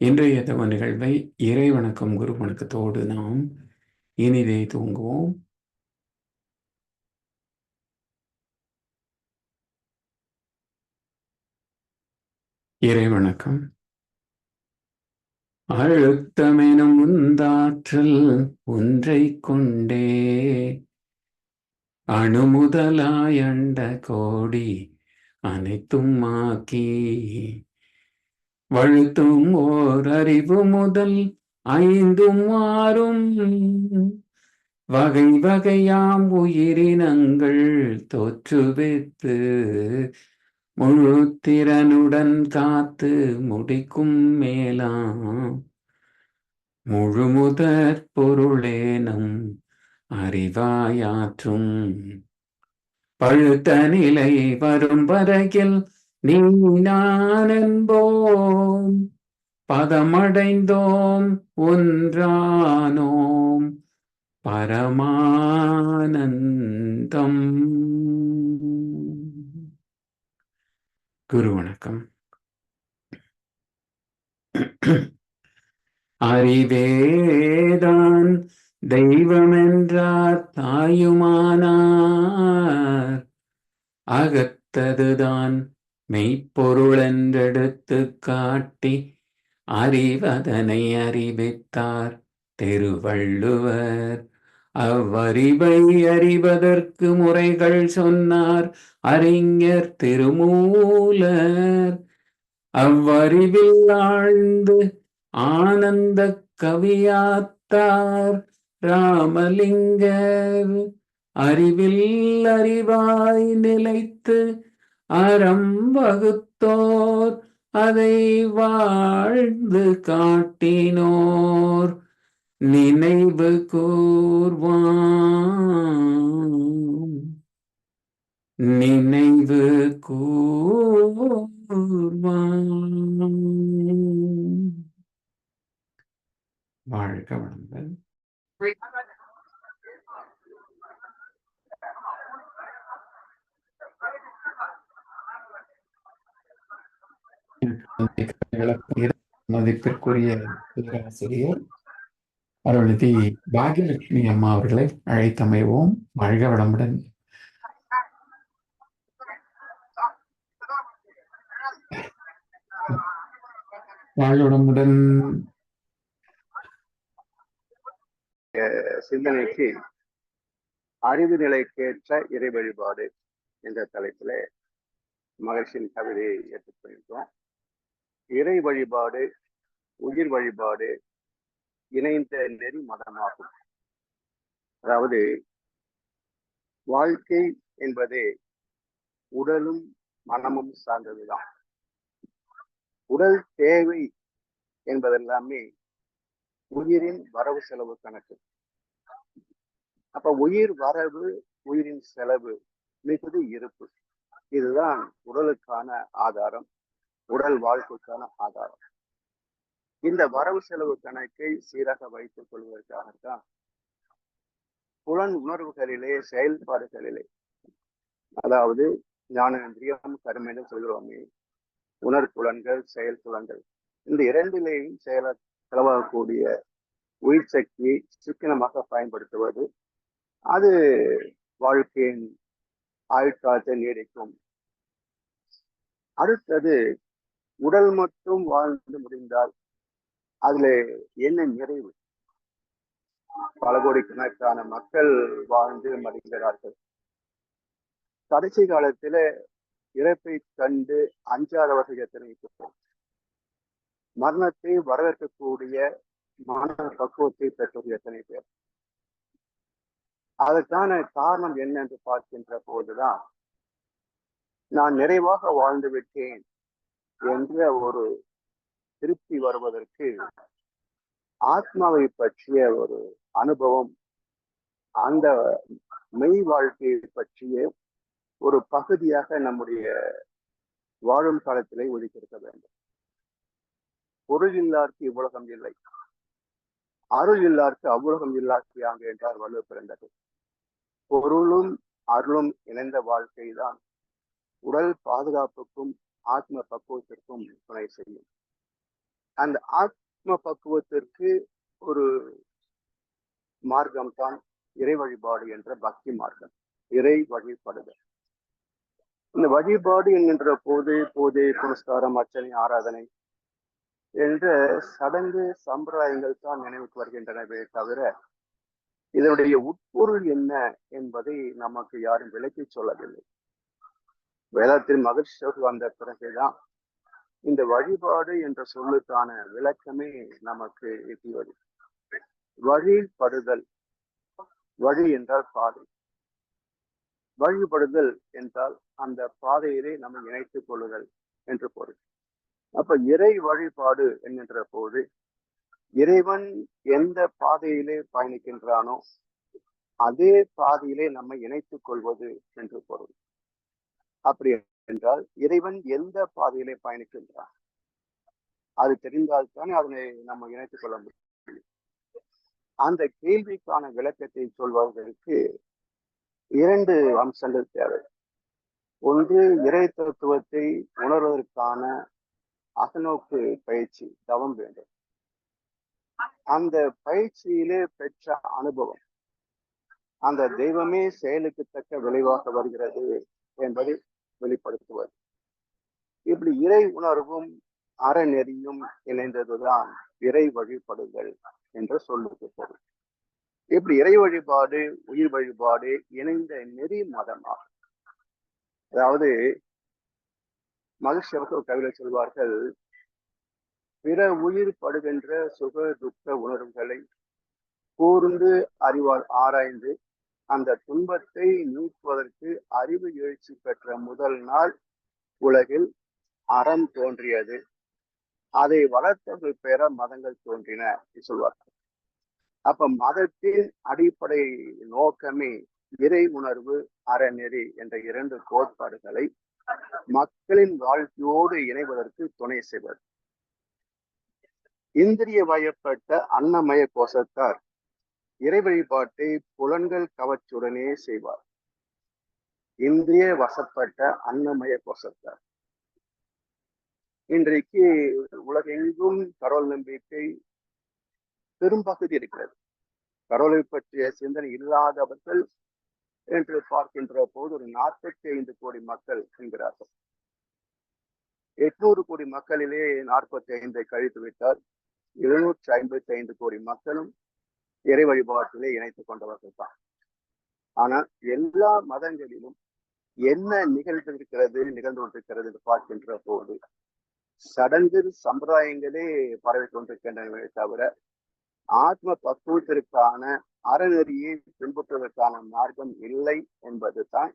இன்றைய தவ நிகழ்வை இறை வணக்கம் குரு வணக்கத்தோடு நாம் இனிதே தூங்குவோம் இறை வணக்கம் அழுத்தமெனும் உந்தாற்றல் ஒன்றை கொண்டே அணுமுதலாயண்ட கோடி அனைத்தும் ஆக்கி வழுத்தும் ஓர் அறிவு முதல் ஐந்தும் ஆறும். வகை வகையாம் உயிரினங்கள் தோற்றுவித்து முழு திறனுடன் காத்து முடிக்கும் மேலாம். முழுமுதற் பொருளேனும் அறிவாயாற்றும். பழுத்த நிலை வரும் வரையில் நீ நான் என்போம் பதமடைந்தோம் ஒன்றானோம். பரமானந்தம். குரு வணக்கம். அறிவேதான் தெய்வமென்றார் தாயுமானார். அகத்ததுதான் மெய்ப்பொருளென்றெடுத்து காட்டி அறிவதனை அறிவித்தார் திருவள்ளுவர். அவ்வறிவை அறிவதற்கு முறைகள் சொன்னார் அறிஞர் திருமூலர். அவ்வறிவில் ஆழ்ந்து ஆனந்த கவியாத்தார் ராமலிங்கர். அறிவில் அறிவாய் நிலைத்து அறம் வகுத்தோர் அதை வாழ்ந்து காட்டினோர். நினைவு கூர்வான். நினைவு கூர்வான். வாழ்க வளங்கள் மதிப்பிற்குரிய பேராசிரியர் அருள்நிதி பாகியலட்சுமி அம்மா அவர்களை அழைத்தமைவோம். வாழ்க வளமுடன். வாழ்வுடமுடன் சிந்தனைக்கு அறிவு நிலைக்கேற்ற இறை வழிபாடு என்ற தலைப்பில் மகர்ஷியின் கவிதையை ஏற்றுக்கொள்கிறோம். இறை வழிபாடு உயிர் வழிபாடு இணைந்த நெறி மதமாகும். அதாவது வாழ்க்கை என்பதே உடலும் மனமும் சார்ந்ததுதான். உடல் தேவை என்பதெல்லாமே உயிரின் வரவு செலவு கணக்கு. அப்ப உயிர் வரவு உயிரின் செலவு மிகுதி இருப்பு. இதுதான் உடலுக்கான ஆதாரம். உடல் வாழ்க்கைக்கான ஆதாரம். இந்த வரவு செலவு கணக்கை சீராக வைத்துக் கொள்வதற்காகத்தான் புலன் உணர்வுகளிலே செயல்பாடுகளிலே அதாவது ஞானேந்திரியம் கருமென்று சொல்கிறோமே உணர்புலன்கள் செயல் புலன்கள் இந்த இரண்டிலேயும் செயல செலவாகக்கூடிய உயிர் சக்தியை சிக்கனமாக பயன்படுத்துவது அது வாழ்க்கையின் ஆயுட்காலத்தை நீடிக்கும். அடுத்தது உடல் மட்டும் வாழ்ந்து முடிந்தால் அதுல என்ன நிறைவு? பல கோடிக்கணக்கான மக்கள் வாழ்ந்து மடிகிறார்கள் கடைசி காலத்துல இறப்பை கண்டு அஞ்சாதவர்கள் எத்தனை பேர்? மரணத்தை வரவேற்கக்கூடிய மன பக்குவத்தை பெற்றோர் எத்தனை பேர்? அதற்கான காரணம் என்ன என்று பார்க்கின்ற போதுதான் நான் நிறைவாக வாழ்ந்து விட்டேன். என்ற ஒரு திருப்தி வருவதற்கு ஆத்மாவை பற்றிய ஒரு அனுபவம் அந்த மெய் வாழ்க்கையை பற்றிய ஒரு பகுதியாக நம்முடைய வாழும் காலத்திலே ஒதுக்கியிருக்க வேண்டும். பொருள் இல்லாருக்கு இவ்வுலகம் இல்லை. அருள் இல்லாருக்கு அவ்வுலகம் இல்லாக்கியாங்க என்றார் வலு பிறந்தது. பொருளும் அருளும் இணைந்த வாழ்க்கைதான். உடல் பாதுகாப்புக்கும் ஆத்ம பக்குவத்திற்கும் துணை செய்யும். அந்த ஆத்ம பக்குவத்திற்கு ஒரு மார்க்கம் தான் இறை வழிபாடு என்ற பக்தி மார்க்கம். இறை வழிபடுதல். இந்த வழிபாடு என்கின்ற போது போதை புனஸ்காரம் அர்ச்சனை ஆராதனை என்ற சடங்கு சம்பிரதாயங்கள் தான் நினைவுக்கு வருகின்றனவே தவிர இதனுடைய உட்பொருள் என்ன என்பதை நமக்கு யாரும் விளக்கி சொல்லவில்லை. வேதத்தில் மகிழ்ச்சி வந்த பிறகுதான் இந்த வழிபாடு என்ற சொல்லுக்கான விளக்கமே நமக்கு எட்டி வருது வழிபடுதல். வழி என்றால் பாதை. வழிபடுதல் என்றால் அந்த பாதையிலே நம்ம இணைத்துக் கொள்ளுதல் என்று பொருள். அப்ப இறை வழிபாடு என்கின்ற போது இறைவன் எந்த பாதையிலே பயணிக்கின்றானோ அதே பாதையிலே நம்ம இணைத்துக் கொள்வது என்று பொருள். அப்படி என்றால் இறைவன் எந்த பாதையிலே பயணிக்கின்றான்? அது தெரிந்தால்தானே அதனை நம்ம இணைத்துக் கொள்ள முடியும். அந்த கேள்விக்கான விளக்கத்தை சொல்வதற்கு இரண்டு அம்சங்கள் தேவை. ஒன்று இறை தத்துவத்தை உணர்வதற்கான அகநோக்கு பயிற்சி தவம் வேண்டும். அந்த பயிற்சியிலே பெற்ற அனுபவம் அந்த தெய்வமே செயலுக்கு தக்க விளைவாக வருகிறது என்பதை வெளிப்படுத்துவது. இப்படி இறை உணர்வும் அறநெறியும் இணைந்ததுதான் இறை வழிபடுதல் என்ற சொல்லுக்கு பொருள் இப்படி இறை வழிபாடு உயிர் வழிபாடு இணைந்த நெறி மதமாகும். அதாவது மகிழ்ச்சி அவர்கள் கவிதை சொல்வார்கள் பிற உயிர் படுகின்ற சுக துக்க உணர்வுகளை கூர்ந்து அறிவால் ஆராய்ந்து அந்த துன்பத்தை நீக்குவதற்கு அறிவு எழுச்சி பெற்ற முதல் நாள் உலகில் அறம் தோன்றியது. அதை வளர்த்தவர்கள் பெற மதங்கள் தோன்றின சொல்வார்கள். அப்ப மதத்தின் அடிப்படை நோக்கமே இறை உணர்வு அறநெறி என்ற இரண்டு கோட்பாடுகளை மக்களின் வாழ்க்கையோடு இணைவதற்கு துணை செய்வது. இந்திரிய வயப்பட்ட அன்னமய கோஷத்தார் இறை வழிபாட்டை புலன்கள் கவச்சுடனே செய்வார். இந்திரிய வசப்பட்ட அன்னமய கோஷத்தார். இன்றைக்கு உலகெங்கும் கரோல் நம்பிக்கை பெரும்பகுதி இருக்கிறது. கரோலை பற்றிய சிந்தனை இல்லாதவர்கள் என்று பார்க்கின்ற போது ஒரு நாற்பத்தி ஐந்து கோடி மக்கள் என்கிறார்கள். எட்நூறு கோடி மக்களிலே நாற்பத்தி ஐந்தை கழித்து விட்டால் எழுநூற்றி ஐம்பத்தி ஐந்து கோடி மக்களும் இறை வழிபாட்டிலே இணைத்துக் கொண்டவர்கள் தான். ஆனால் எல்லா மதங்களிலும் என்ன நிகழ்ந்திருக்கிறது நிகழ்ந்து கொண்டிருக்கிறது என்று பார்க்கின்ற போது சடங்கு சம்பிரதாயங்களே பரவி கொண்டிருக்கின்றன தவிர ஆத்ம பக்குவத்திற்கான அறநெறியை பின்பற்றுவதற்கான மார்க்கம் இல்லை என்பது தான்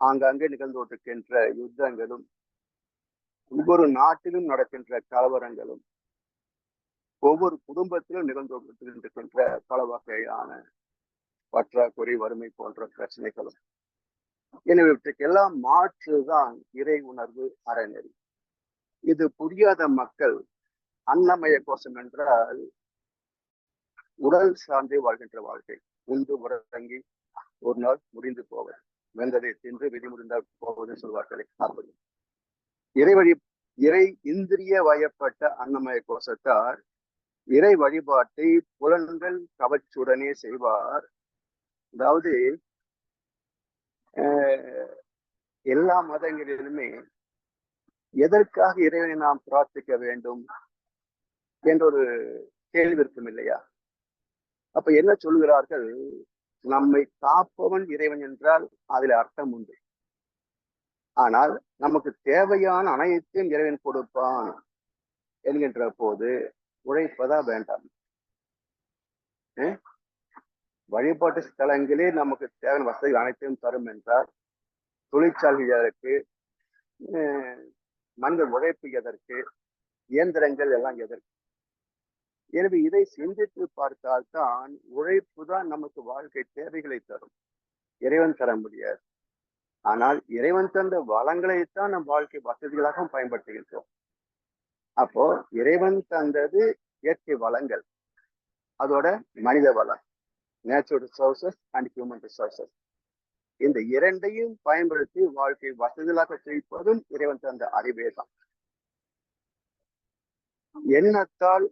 ஆங்காங்கே நிகழ்ந்து கொண்டிருக்கின்ற யுத்தங்களும் ஒவ்வொரு நாட்டிலும் நடக்கின்ற கலவரங்களும் ஒவ்வொரு குடும்பத்திலும் நிகழ்ந்து இருக்கின்ற பல வகையான பற்றாக்குறை வறுமை போன்ற பிரச்சனைகளும். எனவே இவற்றுக்கெல்லாம் மாற்றுதான் இறை உணர்வு அறநெறி. இது புரியாத மக்கள் அன்னமய கோஷம் என்றால் உடல் சார்ந்தே வாழ்கின்ற வாழ்க்கை. உண்டு உறங்கி ஒரு நாள் முடிந்து போவது. வெந்ததை தின்று விதி முடிந்தால் போவது சொல்வார்களே அப்படி. இறை வழி இறை இந்திரிய வயப்பட்ட அன்னமய கோஷத்தார் இறை வழிபாட்டை புலன்கள் கவச்சுடனே செய்வார். அதாவது எல்லா மதங்களிலுமே எதற்காக இறைவனை நாம் பிரார்த்திக்க வேண்டும் என்ற ஒரு கேள்வி இருக்கும் இல்லையா? அப்ப என்ன சொல்கிறார்கள் நம்மை காப்பவன் இறைவன் என்றால் அதில் அர்த்தம் உண்டு. ஆனால் நமக்கு தேவையான அனைத்தையும் இறைவன் கொடுப்பான் என்கின்ற போது உழைப்பதா வேண்டாம். வழிபாட்டு ஸ்தலங்களே நமக்கு தேவையான வசதிகள் அனைத்தையும் தரும் என்றால் தொழிற்சாலைகள் எதற்கு மனித உழைப்பு எதற்கு இயந்திரங்கள் எல்லாம் எதற்கு? எனவே இதை சிந்தித்து பார்த்தால்தான் உழைப்பு தான் நமக்கு வாழ்க்கை தேவைகளை தரும். இறைவன் தர முடியாது. ஆனால் இறைவன் தந்த வளங்களைத்தான் நம் வாழ்க்கை வசதிகளாகவும் பயன்படுத்துகின்றோம். அப்போ இறைவன் தந்தது இயற்கை வளங்கள். அதோட மனித வளம். Natural resources and human resources இந்த இரண்டையும் பயன்படுத்தி வாழ்க்கை வசதிகளாக செய்வதும் இறைவன் தந்த அறிவே தான். எண்ணத்தால்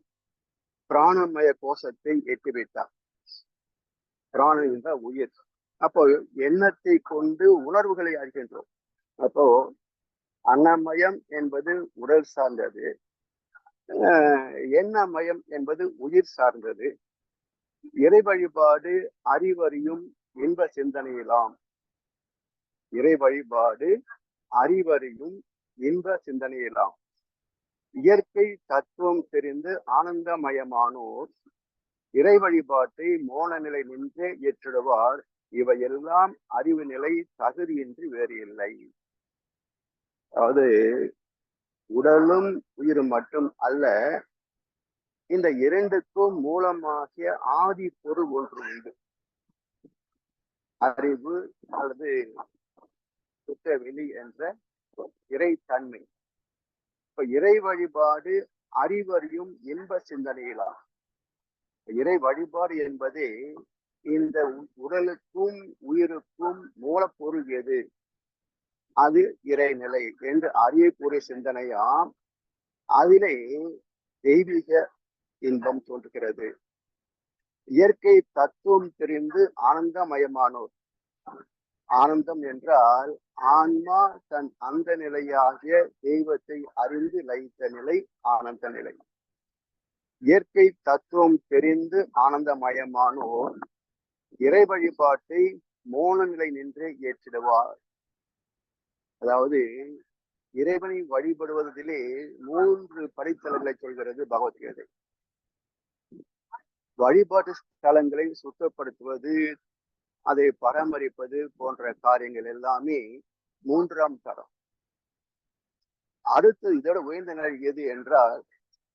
பிராணமய கோஷத்தை எட்டி வைத்தார். பிராணம் என்ற உயிர். அப்போ எண்ணத்தை கொண்டு உணர்வுகளை அறிகின்றோம். அப்போ அன்னமயம் என்பது உடல் சார்ந்தது. எண்ண மயம் என்பது உயிர் சார்ந்தது. இறை வழிபாடு அறிவறியும் இன்ப சிந்தனையிலாம். இறை வழிபாடு அறிவறியும் இன்ப சிந்தனையிலாம். இயற்கை தத்துவம் தெரிந்து ஆனந்தமயமானோர் இறை வழிபாட்டை மோன நிலை நின்றே ஏற்றிடுவார். இவையெல்லாம் அறிவு நிலை தகுதியின்றி வேறு இல்லை. அதாவது உடலும் உயிரும் மட்டும் அல்ல இந்த இரண்டுக்கும் மூலமாகிய ஆதி பொருள் ஒன்று உண்டு. அறிவு அல்லது சுத்தவெளி என்ற இறைத்தன்மை. இப்ப இறை வழிபாடு அறிவறியும் இன்ப சிந்தனையிலாம் இறை வழிபாடு என்பதே இந்த உடலுக்கும் உயிருக்கும் மூலப்பொருள் எது? அது இறைநிலை என்று அறியக்கூடிய சிந்தனையாம். அதிலே தெய்வீக இன்பம் தோன்றுகிறது. இயற்கை தத்துவம் தெரிந்து ஆனந்தமயமானோர். ஆனந்தம் என்றால் ஆன்மா தன் அந்த நிலையாகிய தெய்வத்தை அறிந்து லயித்த நிலை ஆனந்த நிலை. இயற்கை தத்துவம் தெரிந்து ஆனந்தமயமானோர் இறை வழிபாட்டை மோன நிலை நின்றே ஏற்றிடுவார். அதாவது இறைவனை வழிபடுவதிலே மூன்று படித்தளங்களை சொல்கிறது பகவத்கீதை. வழிபாட்டு ஸ்தலங்களை சுத்தப்படுத்துவது அதை பராமரிப்பது போன்ற காரியங்கள் எல்லாமே மூன்றாம் தரம். அடுத்து இதோட உயர்ந்த நிலை எது என்றால்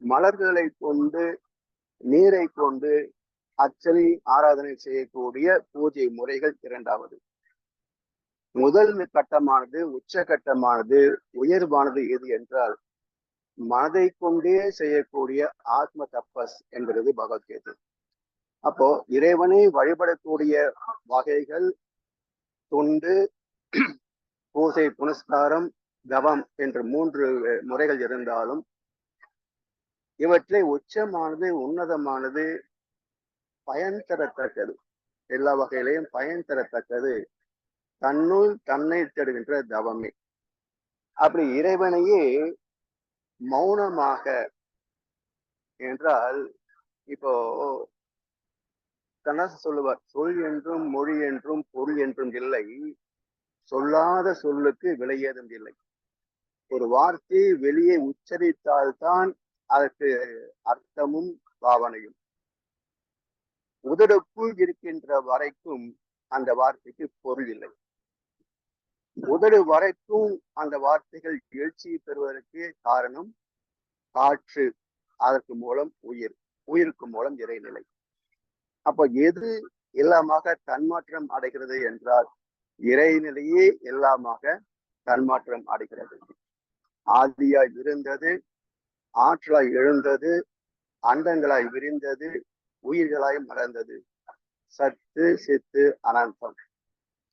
மலர்களை கொண்டு நீரை கொண்டு அர்ச்சனை ஆராதனை செய்யக்கூடிய பூஜை முறைகள் இரண்டாவது. முதல் கட்டமானது உச்சகட்டமானது உயர்வானது எது என்றால் மனதை கொண்டே செய்யக்கூடிய ஆத்ம தப்பஸ் என்கிறது பகவத்கீதை. அப்போ இறைவனை வழிபடக்கூடிய வகைகள் தொண்டு பூசை புனஸ்காரம் தவம் என்று மூன்று முறைகள் இருந்தாலும் இவற்றை உச்சமானது உன்னதமானது பயன் தரத்தக்கது. எல்லா வகையிலையும் பயன் தரத்தக்கது. தன்னுள் தன்னை தேடுகின்ற தவமே. அப்படி இறைவனையே மௌனமாக என்றால் இப்போ கண்ணாச சொல்லுவார் சொல் என்றும் மொழி என்றும் பொருள் என்றும் இல்லை சொல்லாத சொல்லுக்கு விலையேதும் இல்லை. ஒரு வார்த்தையை வெளியே உச்சரித்தால்தான் அதற்கு அர்த்தமும் பாவனையும். உதடுக்குள் இருக்கின்ற வரைக்கும் அந்த வார்த்தைக்கு பொருள் இல்லை. உதடு வரைக்கும் அந்த வார்த்தைகள் எழுச்சியை பெறுவதற்கு காரணம் காற்று. அதற்கு மூலம் உயிர். உயிருக்கு மூலம் இறைநிலை. அப்ப எது எல்லாமாக தன்மாற்றம் அடைகிறது என்றால் இறைநிலையே எல்லாமாக தன்மாற்றம் அடைகிறது. ஆதியாய் இருந்தது ஆற்றலாய் எழுந்தது அண்டங்களாய் விரிந்தது உயிர்களாய் மறந்தது சத்து சித்து அனந்தம்.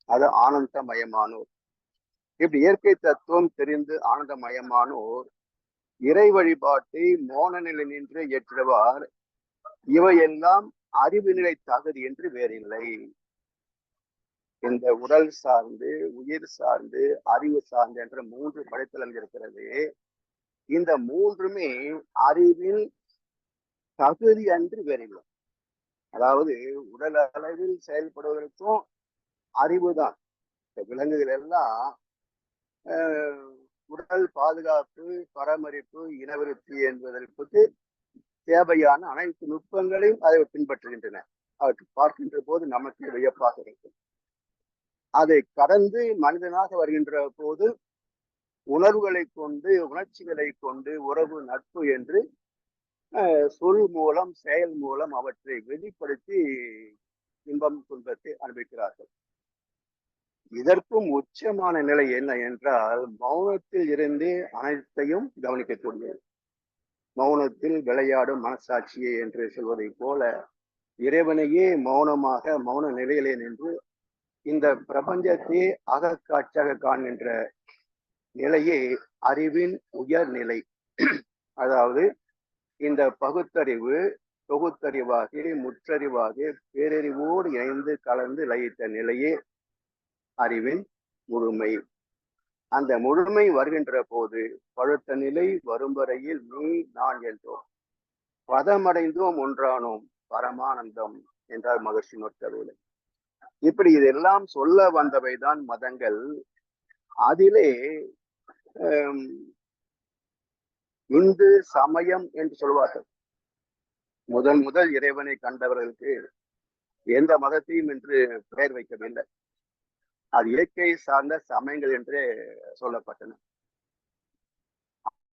அது ஆனந்தமயமானோர். இப்படி இயற்கை தத்துவம் தெரிந்து ஆனந்தமயமானோர் இறை வழிபாட்டை மோன நிலை நின்று ஏற்றுவார். இவையெல்லாம் அறிவு நிலை தகுதி என்று வேறில்லை. இந்த உடல் சார்ந்து உயிர் சார்ந்து அறிவு சார்ந்து என்ற மூன்று படைத்தளம் இருக்கிறது. இந்த மூன்றுமே அறிவின் தகுதி அன்று வேறில்லை. அதாவது உடல் அளவில் செயல்படுவதற்கும் அறிவுதான். இந்த விலங்குகள் எல்லாம் உடல் பாதுகாப்பு பராமரிப்பு இனவிருத்தி என்பதற்கு தேவையான அனைத்து நுட்பங்களையும் அதை பின்பற்றுகின்றன. அவற்றை பார்க்கின்ற போது நமக்கு வியப்பாக இருக்கும். அதை கடந்து மனிதனாக வருகின்ற போது உணர்வுகளை கொண்டு உணர்ச்சிகளை கொண்டு உறவு நட்பு என்று சொல் மூலம் செயல் மூலம் அவற்றை வெளிப்படுத்தி இன்பம் துன்பத்தை அனுபவிக்கிறார்கள். இதற்கும் உச்சமான நிலை என்ன என்றால் மௌனத்தில் இருந்து அனைத்தையும் கவனிக்கக்கூடியது. மௌனத்தில் விளையாடும் மனசாட்சியே என்று சொல்வதைப் போல இறைவனையே மௌனமாக மௌன நிலையிலே நின்று இந்த பிரபஞ்சத்தையே அகக்காட்சியாக காண்கின்ற நிலையே அறிவின் உயர் நிலை அதாவது இந்த பகுத்தறிவு தொகுத்தறிவாகி முற்றறிவாகி பேரறிவோடு இணைந்து கலந்து லயித்த நிலையே அறிவின் முழுமை. அந்த முழுமை வருகின்ற போது பழுத்த நிலை வரும் வரையில் நீ நான் என்றோம். பதமடைந்தோம் ஒன்றானோம் பரமானந்தம் என்றார் மகர்ஷி நோக்கவில்லை இப்படி இதெல்லாம் சொல்ல வந்தவைதான் மதங்கள். அதிலே ஹம், இந்து சமயம் என்று சொல்வார்கள். முதல் முதல் இறைவனை கண்டவர்களுக்கு எந்த மதத்தையும் என்று பெயர் வைக்கவில்லை. அது இயற்கை சார்ந்த சமயங்கள் என்றே சொல்லப்பட்டன.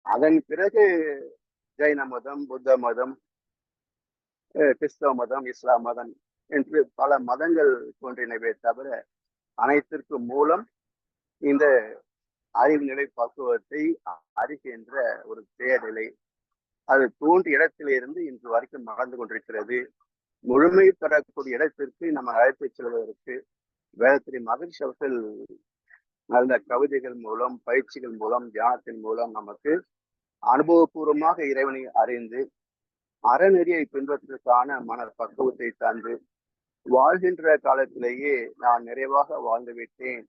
அதன் பிறகு ஜெயின மதம் புத்த மதம் கிறிஸ்தவ மதம் இஸ்லாம் மதம் என்று பல மதங்கள் தோன்றினவே தவிர அனைத்திற்கும் மூலம் இந்த அறிவு நிலை பக்குவத்தை அறிகின்ற ஒரு தேடலை அது தோன்றிய இடத்திலிருந்து இன்று வரைக்கும் நடந்து கொண்டிருக்கிறது. முழுமை பெறக்கூடிய இடத்திற்கு நம்ம அழைத்து செல்வதற்கு வேதத்திரி மகிழ்ச்சி அவர்கள் நல்ல கவிதைகள் மூலம் பயிற்சிகள் மூலம் தியானத்தின் மூலம் நமக்கு அனுபவபூர்வமாக இறைவனை அறிந்து அறநெறியை பின்பற்றுவதற்கான மன பக்குவத்தை தந்து வாழ்கின்ற காலத்திலேயே நான் நிறைவாக வாழ்ந்து விட்டேன்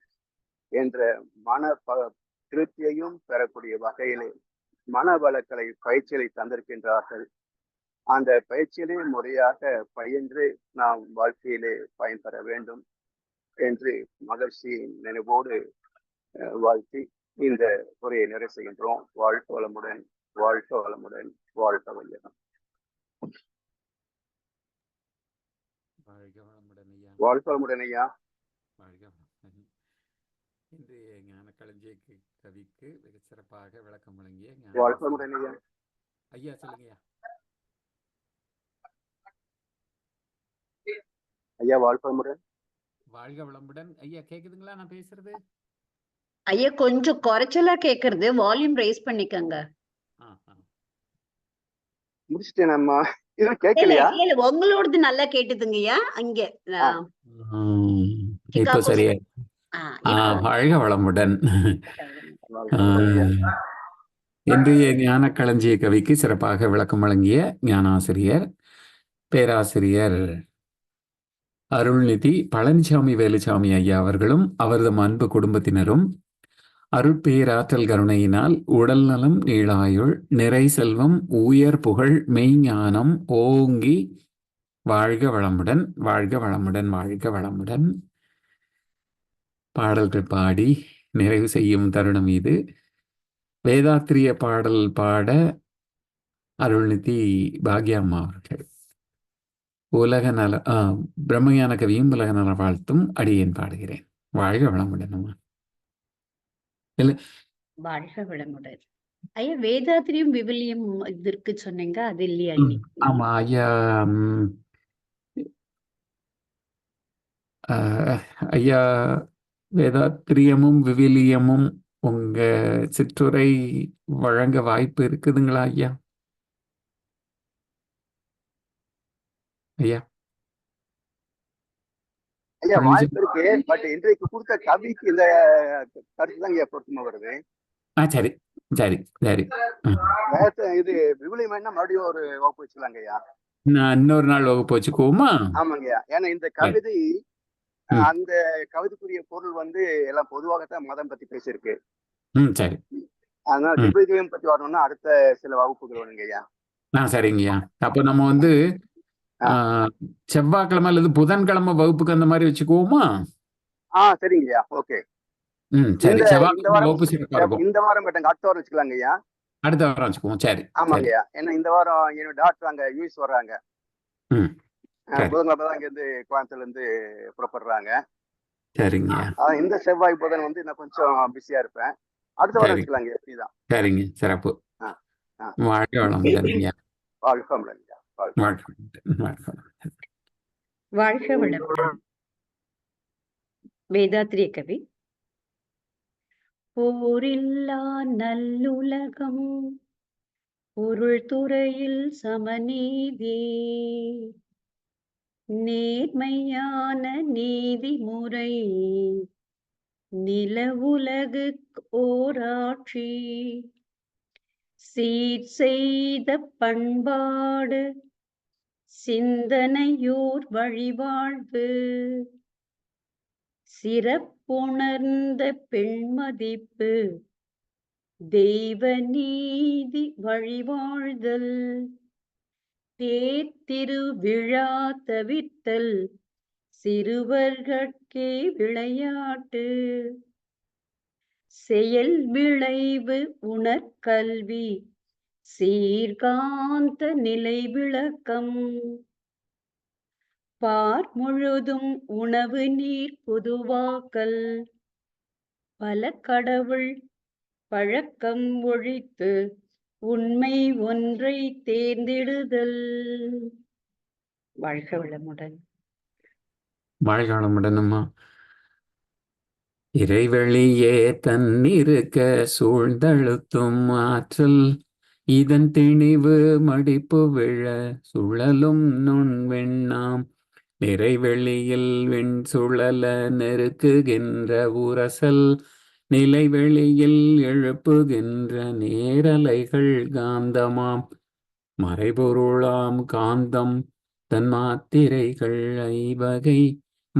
என்ற மன ப திருப்தியையும் பெறக்கூடிய வகையிலே மன வளக்கலை பயிற்சிகளை தந்திருக்கின்றார்கள். அந்த பயிற்சியிலே முறையாக பயின்று நாம் வாழ்க்கையிலே பயன்பெற வேண்டும். என்று மகிழ்ச்சியின் நினைவோடு வாழ்த்தி இந்த உரையை நிறைவு செய்கின்றோம். வாழ்க வளமுடன் வாழ்க வளமுடன் வாழ்க வையகம் வாழ்க வளமுடன் ஐயா. இன்றைய ஞான களஞ்சிய கவிக்கு சிறப்பாக விளக்கம் வழங்கிய வாழ்க வளமுடன் ஐயா. ஐயா சொல்லுங்கய்யா ஐயா வாழ்க வளமுடன். வாழ்க வளமுடன். ஐயா கேக்குதுங்களா நான் பேசுறது? ஐயா கொஞ்சம் குறைச்சலா கேக்குறது. வால்யூம் ரைஸ் பண்ணிக்கங்க. முடிச்சிட்டேன் அம்மா. இது இல்ல கேட்கலையா? இல்ல உங்களோடது நல்லா கேட்டுதுங்கய்யா அங்க இப்போ சரியா. வாழ்க வளமுடன். இன்றைய ஞான களஞ்சிய கவிக்கு சிறப்பாக விளக்கம் வழங்கிய ஞானாசிரியர் பேராசிரியர் அருள்நிதி பழனிசாமி வேலுசாமி ஐயா அவர்களும் அவரது அன்பு குடும்பத்தினரும் அருட்பேராற்றல் கருணையினால் உடல் நலம் நீளாயுள் நிறை செல்வம் உயர் புகழ் மெய்ஞானம் ஓங்கி வாழ்க வளமுடன் வாழ்க வளமுடன் வாழ்க வளமுடன். பாடல்கள் பாடி நிறைவு செய்யும் தருணம் இது. வேதாத்திரிய பாடல் பாட அருள்நிதி பாக்யாம்மா அவர்கள். உலக நல பிரம்மஞான கவியும் உலக நல வாழ்த்தும் அடியேன் பாடுகிறேன். வாழ்க வளமுடன் அம்மா வாழ்க வளமுடன். ஐயா வேதாத்திரியும் விவிலியம் இது இருக்கு சொன்னீங்க அது இல்லையா ஆமா ஐயா ஐயா வேதாத்திரியமும் விவிலியமும் உங்க சிற்றுரை வழங்க வாய்ப்பு இருக்குதுங்களா ஐயா? ஐயா. ஐயா. வாய்ப்பு இருக்கு பட் இன்றைக்கு கொடுத்த கவிக்கு இந்த கருத்து தான் ஐயா பொருத்தமா வருது. ஆ சரி சரி சரி. இது விவிலியம்னா மறுபடியும் ஒரு வகுப்பு வச்சுக்கலாங்க ஐயா. நான் இன்னொரு நாள் வகுப்பு வச்சுக்குவோமா? ஆமாங்க ஐயா. ஏன்னா இந்த கவிதை. அந்த கவிதைக்குரிய பொருள் வந்து எல்லாம் பொதுவாகத்தான் மதம் பத்தி பேசியிருக்கு. ம் சரி. அதனால ம். விவிலியம் பத்தி வரணும்னா அடுத்த சில வகுப்புகள் வேணுங்க ஐயா. ஆ சரிங்கய்யா அப்போ நம்ம வந்து செவ்வாய்க்கிழமை அல்லது புதன்கிழமை வகுப்புக்கு அந்த மாதிரி வச்சுக்குவோமா? ஆ சரிங்கய்யா ஓகே. ம் சரி. செவ்வாய்க்கிழமை வகுப்பு சிறப்பா இருக்கும். இந்த வாரம் கேட்டாங்க. அடுத்த வாரம் வச்சுக்கலாங்க ஐயா. அடுத்த வாரம் வச்சுக்குவோம். சரி சரி. ஆமாங்கய்யா ஏன்னா இந்த வாரம் என்னோட டாக்டர் அங்க யூஎஸ் வர்றாங்க. ம் புதன்கிழமை தான் இங்கேருந்து கோயம்புத்தூர்ல இருந்து புறப்படுறாங்க. சரிங்க. இந்த செவ்வாய் புதன் வந்து நான் கொஞ்சம் பிஸியா இருப்பேன். அடுத்த வாரம் வச்சுக்கலாங்க சரிங்க. சிறப்பு. வாழ்க வளமுடன். வாழ்க வளமுடன் வாழ்க வளமுடன். வேதாத்ரிய கவி. போரில்லா நல்லுலகம் பொருள் துறையில் சமநீதி நேர்மையான நீதிமுறை உலகு ஓராட்சி. சீர் செய்த பண்பாடு சிந்தனையூர் வழிவாழ்வு சிறப்புணர்ந்த பெண்மதிப்பு தெய்வ நீதி வழிவாழ்தல் தேர்திருவிழா தவிர்த்தல் சிறுவர்கட்கே விளையாட்டு. செயல் விளைவு உணர்கல்வி சீர்காந்த நிலை விளக்கம் பார் முழுதும் உணவு நீர் பொதுவாக்கல் பல கடவுள் பழக்கம் ஒழித்து உண்மை ஒன்றை தேர்ந்திடுதல். வாழ்க வளமுடன். வாழ்க வளமுடன் அம்மா. இறைவழியே தன்னிருக்க சூழ்ந்தழுத்தும் ஆற்றல் இதன் திணிவு மடிப்பு விழ சுழலும் நுண்வெண்ணாம். நிறைவெளியில் வெண் சுழல நெருக்குகின்ற உரசல் நிலைவெளியில் எழுப்புகின்ற நேரலைகள் காந்தமாம். மறைபொருளாம் காந்தம் தன் மாத்திரைகள் ஐவகை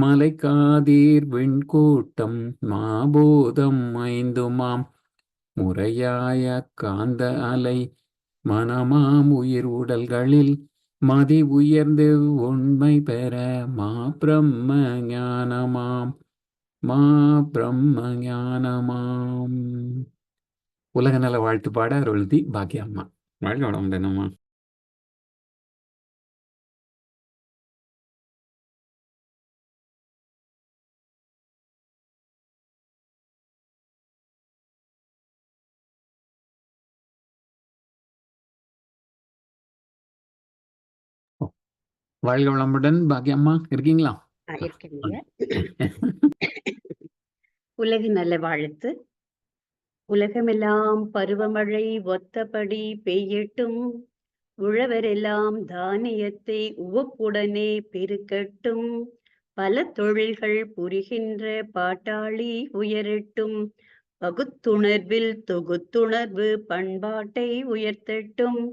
மலைக்காதீர் விண்கூட்டம் மாபூதம் ஐந்துமாம். முறையாய காந்த அலை மனமாம் உயிர் உடல்களில் மதி உயர்ந்து உண்மை பெற மா பிரம்ம ஞானமாம் மா பிரம்ம ஞானமாம். உலக நல வாழ்த்து பாட அருள்தி பாக்கியம்மா. வாழ்க வளமுடன் வாழ்க வளமுடன் பாக்கியம்மா இருக்கீங்களா? உலக நல்ல வாழ்த்து. உலகமெல்லாம் பருவமழை ஒத்தபடி பெய்யட்டும். உழவரெல்லாம் தானியத்தை உவப்புடனே பெருக்கட்டும். பல தொழில்கள் புரிகின்ற பாட்டாளி உயரட்டும். பகுத்துணர்வில் தொகுத்துணர்வு பண்பாட்டை உயர்த்தட்டும்.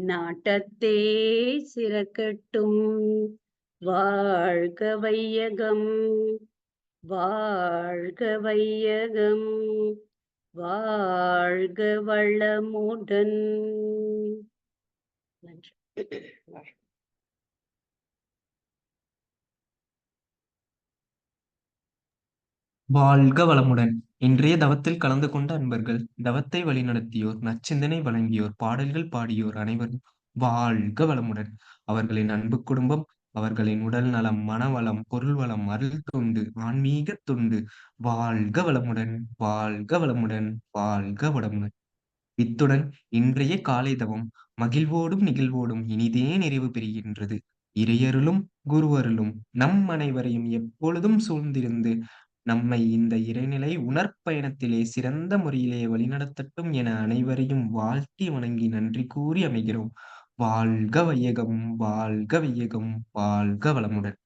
நாட்டத்தே சிறக்கட்டும். வாழ்க வையகம் வாழ்க வையகம் வாழ்க வளமுடன். நன்றி. வாழ்க. வளமுடன். இன்றைய தவத்தில் கலந்து கொண்ட அன்பர்கள் தவத்தை வழிநடத்தியோர் நச்சிந்தனை வழங்கியோர் பாடல்கள் பாடியோர் அனைவரும் வாழ்க வளமுடன். அவர்களின் அன்பு குடும்பம் அவர்களின் உடல் நலம் மனவளம் பொருள் வளம் அருள் தொண்டு ஆன்மீக தொண்டு. வாழ்க வளமுடன் வாழ்க வளமுடன் வாழ்க வளமுடன். இத்துடன் இன்றைய காலை தவம் மகிழ்வோடும் நிகழ்வோடும் இனிதே நிறைவு பெறுகின்றது. இறையருளும் குருவருளும் நம் அனைவரையும் எப்பொழுதும் சூழ்ந்திருந்து நம்மை இந்த இறைநிலை உணர்ப்பயணத்திலே சிறந்த முறையிலே வழிநடத்தட்டும் என அனைவரையும் வாழ்த்தி வணங்கி நன்றி கூறி அமைகிறோம். வாழ்க வையகம் வாழ்க வையகம் வாழ்க வளமுடன்.